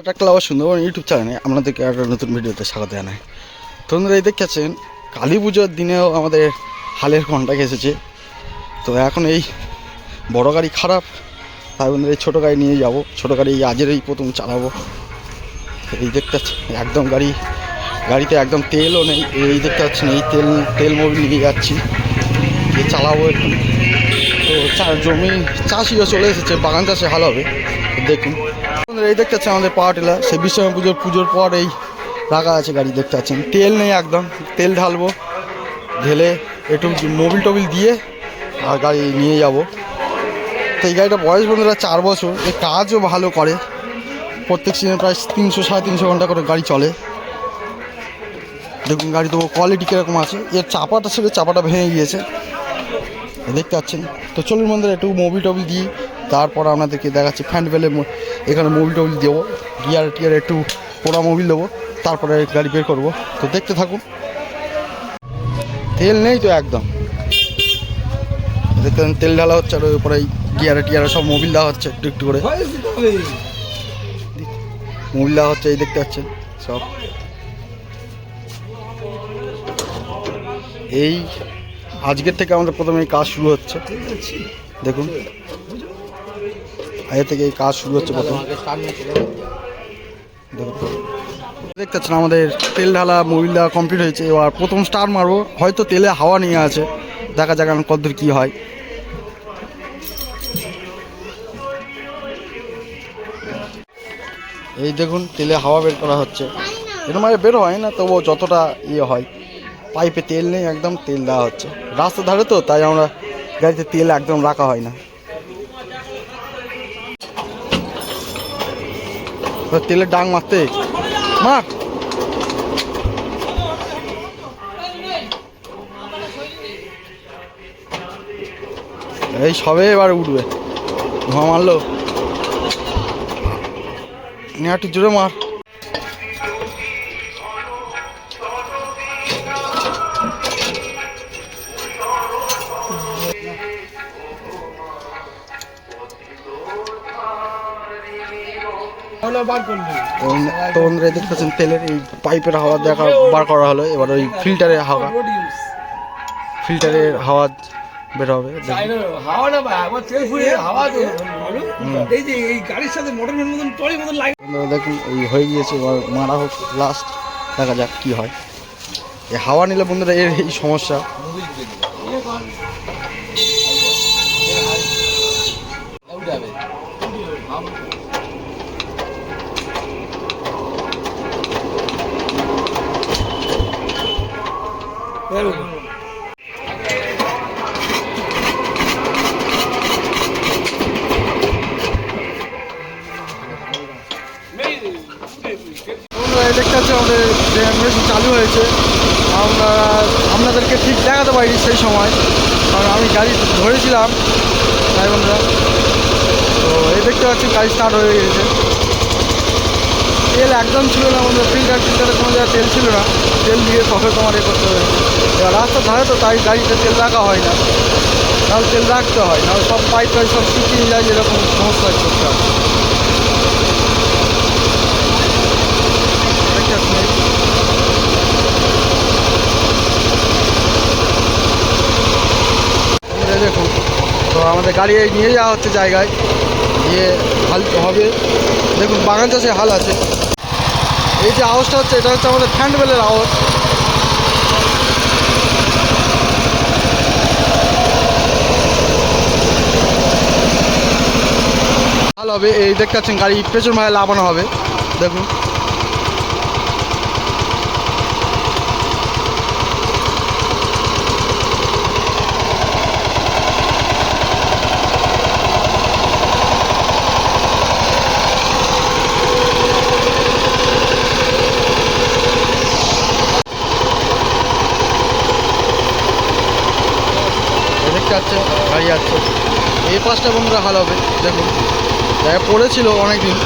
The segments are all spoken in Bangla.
একটা আবার সুন্দরবন ইউটিউব চ্যানেলে আপনাদেরকে একটা নতুন ভিডিওতে স্বাগত জানাই। তোমরা এই দেখছেন, কালী পুজোর দিনেও আমাদের হালের কন্টাক্ট এসেছে তো এখন এই বড় গাড়ি খারাপ, তাই বন্ধুরা এই ছোটো গাড়ি নিয়ে যাব। ছোটো গাড়ি আজের এই প্রথম চালাবো। এই দেখতে একদম গাড়ি, গাড়িতে একদম তেলও নেই। এই দেখতে পাচ্ছেন, এই তেল তেল মোবিল নিয়ে যাচ্ছি। এই চালাবো একটু। তো জমি চাষিও চলে এসেছে, বাগান চাষে হাল হবে। দেখুন। এই দেখতে পাচ্ছেন আমাদের পাওয়ার টিলার সেই বিশ্বকর্মা পুজোর পুজোর পর এই রাখা আছে গাড়ি, দেখতে পাচ্ছেন। তেল নেই একদম, তেল ঢালবো, ঢেলে একটু মোবিল টোবিল দিয়ে আর গাড়ি নিয়ে যাব। তো এই গাড়িটা বয়স বন্ধুরা চার বছর, এই কাজও ভালো করে। প্রত্যেক সিজনে প্রায় তিনশো, সাড়ে তিনশো ঘণ্টা করে গাড়ি চলে। দেখুন গাড়ি তো কোয়ালিটি কীরকম আছে। এর চাপাটা ছিল চাপাটা ভেঙে গিয়েছে। দেখতে পাচ্ছেন। তো চলুন বন্ধুরা, একটু মোবিল টবিল দিই তারপর আপনাদেরকে দেখাচ্ছি ফ্যান বেলে এখানে মোবিল টোবিল দেবো গিয়ার টিয়ার একটু পোড়া মোবিল দেবো, তারপরে গাড়ি বের করব। তো দেখতে থাকুন। তেল নেই তো একদম। দেখতে তেল ঢালা হচ্ছে আর ওই উপরে গিয়ারে টিয়ারে সব মোবিল দেওয়া হচ্ছে একটু একটু করে। মোবিল দেওয়া হচ্ছে, এই দেখতে পাচ্ছেন, সব। এই, আজকের থেকে আমাদের প্রথমে কাজ শুরু হচ্ছে। দেখুন। আজকে থেকে এই কাজ শুরু হচ্ছে প্রথম। দেখতে পাচ্ছেন আমাদের তেল ঢালা মোবিল দেওয়া কমপ্লিট হয়েছে। এবার প্রথম স্টার মারবো। হয়তো তেলে হাওয়া নিয়ে আছে। দেখা যাক এখন কতদূর কী হয়। এই দেখুন, তেলে হাওয়া বের করা হচ্ছে। এরকম আগে বের হয় না, তবুও যতটা ইয়ে হয়। পাইপে তেল নেই, একদম তেল দেওয়া হচ্ছে। রাস্তার ধারে তো, তাই আমরা গাড়িতে তেল একদম রাখা হয় না। তেলের ডাং মারতে। মার। এই সবে এবার উঠবে। ধোঁয়া মারলো। একটু জোরে মার। তো বন্ধুরা এই দেখতেছেন তেলের এই পাইপের হাওয়া দেখা বার করা হলো, এবার ওই ফিল্টারের হাওয়া। ফিল্টারের হাওয়া বের হবে। দেখুন এই হয়ে গিয়েছে, এবার মারা হোক লাস্ট দেখা যাক কি হয়। এই হাওয়া নিলে বন্ধুরা এর এই সমস্যা বন্ধুরা এই দেখতে আমাদের মেশিন চালু হয়েছে। আমরা আপনাদেরকে ঠিক দেখাতে পারিনি সেই সময়, কারণ আমি গাড়ি ধরেছিলাম বন্ধুরা। তো এই দেখতে পাচ্ছি গাড়ি স্টার্ট হয়ে গেছে। তেল একদম ছিল না বন্ধুরা ফিল্টার ফিল্টারে জায়গায় তেল ছিল না। তেল দিয়ে তবে তোমার এ করতে এবার রাস্তার ধারে তো তাই গাড়িতে তেল রাখা হয় না। তাহলে তেল রাখতে হয়, নাহলে সব পাইপ টাইপ সব শুকিয়ে যায়, এরকম সমস্যা করতে এই দেখুন, তো আমাদের গাড়ি নিয়ে যাওয়া হচ্ছে জায়গায় গিয়ে হাল হবে। দেখুন, বাগান চাষে হাল আছে। এই যে আওয়াজটা হচ্ছে, এটা হচ্ছে আমাদের ফ্যান্ডবেলের আওয়াজ। হবে, এই দেখতে পাচ্ছেন গাড়ি, পেছন ভাই লাভানো হবে, দেখুন। পাচ্ছেন, গাড়ি যাচ্ছে এই পাঁচটা বন্ধুরা হাল হবে, দেখুন। পড়েছিল অনেকদিন।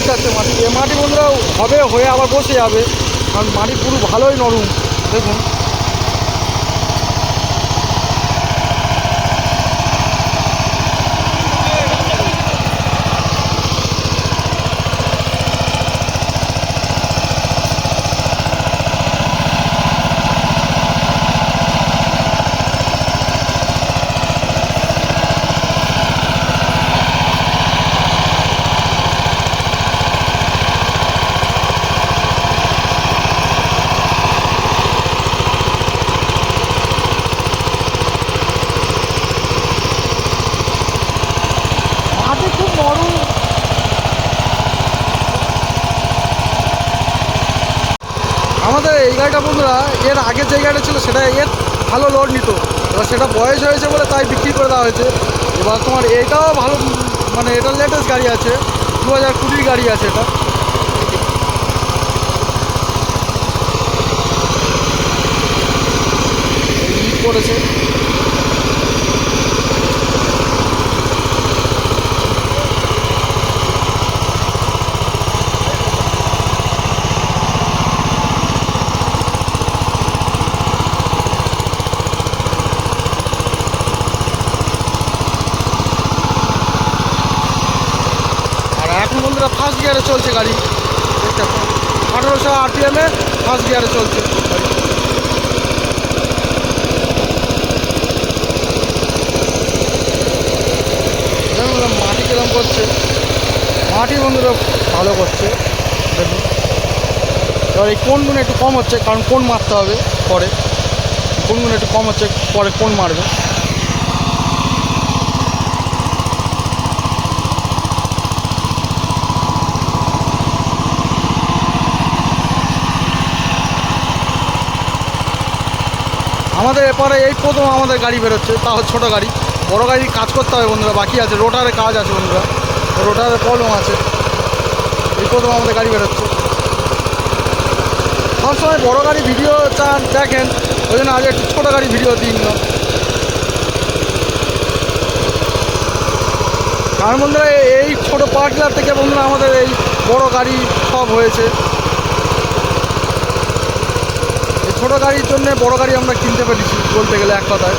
দেখতে আছে, মাটি এ মাটি বন্ধুরা, হবে, হয়ে আবার বসে যাবে। কারণ মাটি পুরো ভালোই নরম। দেখুন মাটি খুব নরম আমাদের এই গাড়িটা বন্ধুরা, এর আগে যে গাড়িটা ছিল সেটা এর ভালো লোড নিত। এবার সেটা বয়স হয়েছে বলে তাই বিক্রি করে দেওয়া হয়েছে। এবার তোমার এটাও ভালো মানে এটা লেটেস্ট গাড়ি আছে দু হাজার কুড়ির গাড়ি আছে এটা। করেছে আর এখন বন্ধুরা ফার্স্ট গিয়ারে চলছে গাড়ি। দেখতে আঠারোশো আরপিএমে ফার্স্ট গিয়ারে চলছে। মাটি কিরম করছে। মাটি বন্ধুরা ভালো করছে। দেখুন। এবার এই কোনগুলো একটু কম হচ্ছে, কারণ কোন মারতে হবে পরে। কোনগুলো একটু কম হচ্ছে, পরে কোন মারবে। আমাদের এরপরে এই প্রথম আমাদের গাড়ি বেরোচ্ছে, তাও ছোটো গাড়ি। বড় গাড়ি কাজ করতে হবে বন্ধুরা, বাকি আছে রোটারে কাজ আছে বন্ধুরা। রোটারে প্রবলেম আছে। এই প্রথম আমাদের গাড়ি বেরোচ্ছে। সবসময় বড় গাড়ি ভিডিও চান, দেখেন, ওই জন্য আগে একটু ছোটো গাড়ি ভিডিও দিন না। কারণ বন্ধুরা, এই ছোটো পার্টিলার থেকে বন্ধুরা আমাদের এই বড় গাড়ি সব হয়েছে। ছোটো গাড়ির জন্য বড় গাড়ি আমরা কিনতে পেরেছি, বলতে গেলে এক কথায়।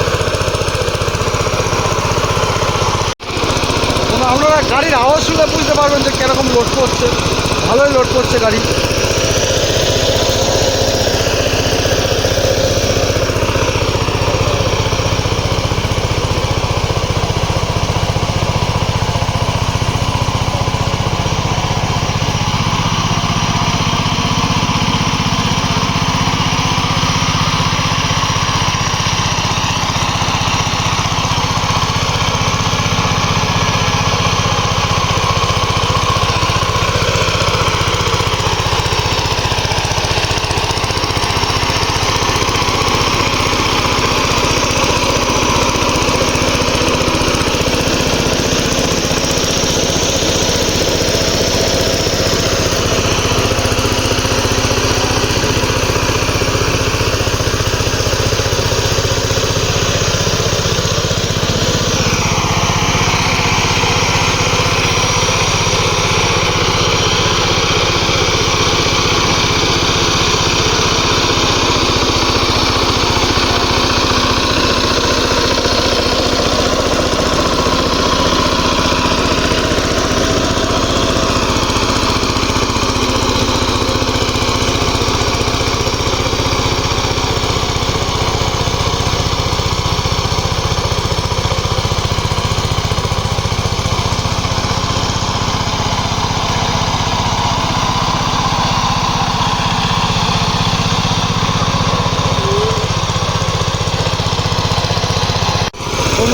আপনারা গাড়ির আওয়াজ শুনে বুঝতে পারবেন যে কীরকম লোড করছে। ভালোই লোড করছে গাড়ি।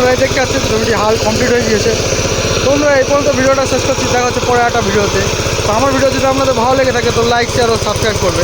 বন্ধুরা দেখতে পাচ্ছি জমিটি হাল কমপ্লিট হয়ে গিয়েছে। বন্ধুরা, এই পর্যন্ত ভিডিওটা শেষ করছি, দেখা হচ্ছে পরে একটা ভিডিওতে। তো আমার ভিডিও যদি আপনাদের ভালো লেগে থাকে, তো লাইক শেয়ার ও সাবস্ক্রাইব করবে।